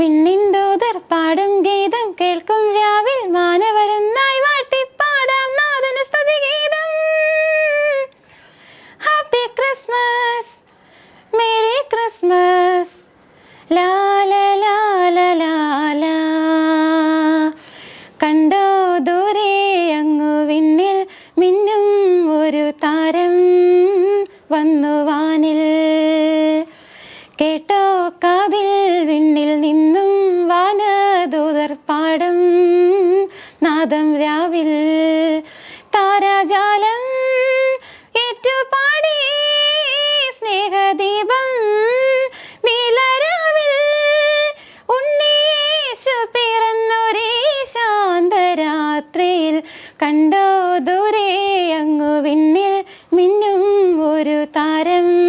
വിണ്ണിന്തൂതർ പാടും ഗീതം കേൾക്കും രാവിൽ മാനവരുന്നായി വാഴ്ത്തിപ്പാടാം നാഥന സ്തുതി ഗീതം ഹാപ്പി ക്രിസ്മസ് മേരി ക്രിസ്മസ് ലാ ലാ ലാ ലാ ലാ ലാ. കണ്ടോ ദൂരെ അങ്ങു വിണ്ണിൽ മിന്നും ഒരു താരം. കേട്ടോ കാതിൽ വിണ്ണിൽ നിന്നും വാനദൂതർ പാടും. നാദം രാവിൽ താരാജാലം ഏറ്റുപാടി. സ്നേഹദീപം നീലരാവിൽ ഉണ്ണീശു പിറന്നൊരേ ശാന്തരാത്രിയിൽ. കണ്ടോ ദൂരെ അങ്ങു വിണ്ണിൽ മിന്നും ഒരു താരം.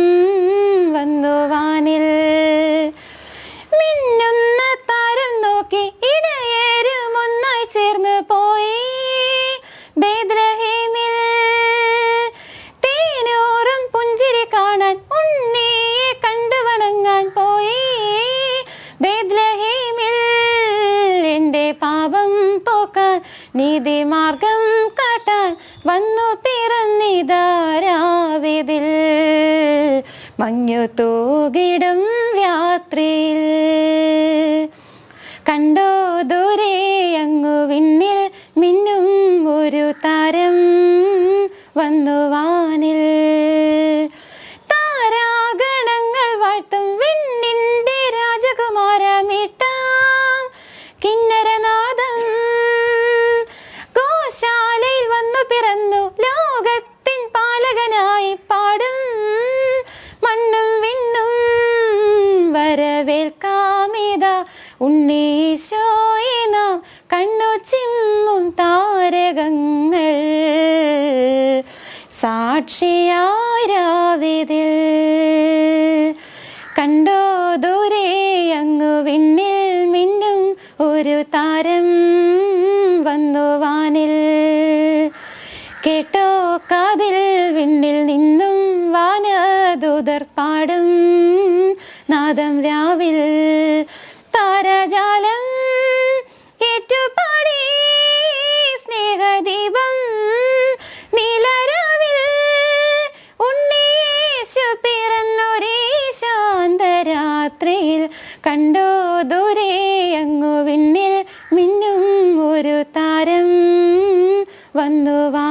പോക്കാൻ നീതി മാർഗം കാട്ടാൻ വന്നു പിറന്നിതാരാവിതിൽ. മഞ്ഞു തൂകിടും രാത്രിയിൽ. കണ്ടോ ദൂരെ അങ്ങു വിണ്ണിൽ മിന്നും ഒരു താരം വന്നു വാനിൽ. വരവേൽക്കാമിത ഉണ്ണീശോയെ നാം കണ്ണു ചിമ്മും താരകങ്ങൾ. സാക്ഷിയാരാവിതിൽ. കണ്ടോ ദൂരെ അങ്ങു വിണ്ണിൽ മിന്നും ഒരു താരം വന്നു വാനിൽ. കേട്ടോ കാതിൽ വിണ്ണിൽ നിന്നും വാനദൂതർ പാടും നാദം രാവിൽ. പാറയിൽ കണ്ടു ദൂരെ അങ്ങു വിണ്ണിൽ മിന്നും ഒരു താരം വന്നു വാ